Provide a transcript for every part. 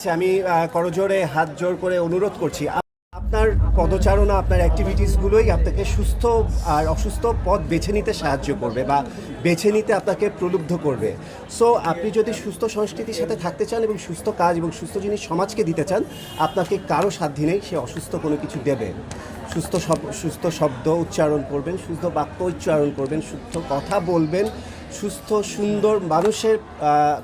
আচ্ছা, আমি করজোরে হাত জোর করে অনুরোধ করছি। আপনার পদচারণা আপনার অ্যাক্টিভিটিসগুলোই আপনাকে সুস্থ আর অসুস্থ পথ বেছে নিতে সাহায্য করবে বা বেছে নিতে আপনাকে প্রলুব্ধ করবে। সো আপনি যদি সুস্থ সংস্কৃতির সাথে থাকতে চান এবং সুস্থ কাজ এবং সুস্থ জিনিস সমাজকে দিতে চান আপনাকে কারও সাধ্যি নেই সে অসুস্থ কোনো কিছু দেবে। সুস্থ সুস্থ শব্দ উচ্চারণ করবেন সুস্থ বাক্য উচ্চারণ করবেন সুস্থ কথা বলবেন সুস্থ সুন্দর মানুষের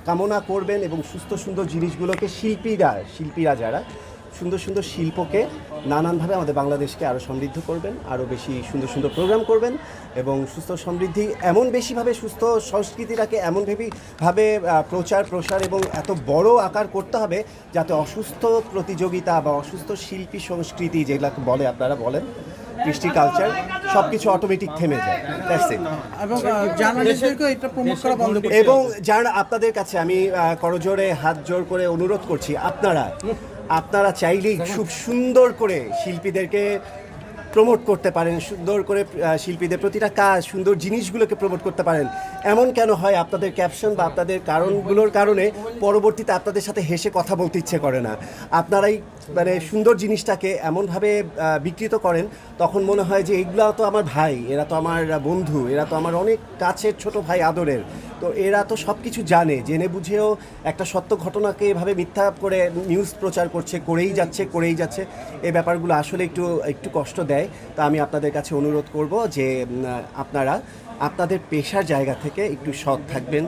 কামনা করবেন এবং সুস্থ সুন্দর জিনিসগুলোকে শিল্পীরা শিল্পীরা যারা সুন্দর সুন্দর শিল্পকে নানানভাবে আমাদের বাংলাদেশকে আরও সমৃদ্ধ করবেন আরও বেশি সুন্দর সুন্দর প্রোগ্রাম করবেন এবং সুস্থ সমৃদ্ধি এমন বেশিভাবে সুস্থ সংস্কৃতিটাকে এমনভাবেই ভাবে আহ, প্রচার প্রসার এবং এত বড় আকার করতে হবে যাতে অসুস্থ প্রতিযোগিতা বা অসুস্থ শিল্পী সংস্কৃতি যেগুলোকে বলে আপনারা বলেন কৃষ্টি কালচার সব কিছু অটোমেটিক থেমে যায়. এবং জার্নালিস্টদেরকেও এটা প্রমোট করা বন্ধ করতে এবং যারা আপনাদের কাছে আমি করজোরে হাত জোর করে অনুরোধ করছি আপনারা আপনারা চাইলেই খুব সুন্দর করে শিল্পীদেরকে প্রমোট করতে পারেন সুন্দর করে শিল্পীদের প্রতিটা কাজ সুন্দর জিনিসগুলোকে প্রমোট করতে পারেন। এমন কেন হয় আপনাদের ক্যাপশন বা আপনাদের কারণগুলোর কারণে পরবর্তীতে আপনাদের সাথে হেসে কথা বলতে ইচ্ছে করে না। আপনারাই মানে সুন্দর জিনিসটাকে এমনভাবে বিকৃত করেন, তখন মনে হয় যে এগুলো তো আমার ভাই, এরা তো আমার বন্ধু, এরা তো আমার অনেক কাছের ছোট ভাই আদরের। তো এরা তো সব কিছু জানে, জেনে বুঝেও একটা সত্য ঘটনাকে এভাবে মিথ্যা করে নিউজ প্রচার করছে, করেই যাচ্ছে করেই যাচ্ছে এই ব্যাপারগুলো আসলে একটু একটু কষ্ট দেয়। তা আমি আপনাদের কাছে অনুরোধ করব যে আপনারা আপনাদের পেশার জায়গা থেকে একটু সৎ থাকবেন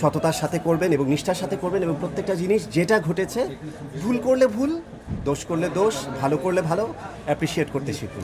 সততার সাথে করবেন এবং নিষ্ঠার সাথে করবেন এবং প্রত্যেকটা জিনিস যেটা ঘটেছে, ভুল করলে ভুল, দোষ করলে দোষ, ভালো করলে ভালো অ্যাপ্রিসিয়েট করতে শিখুন।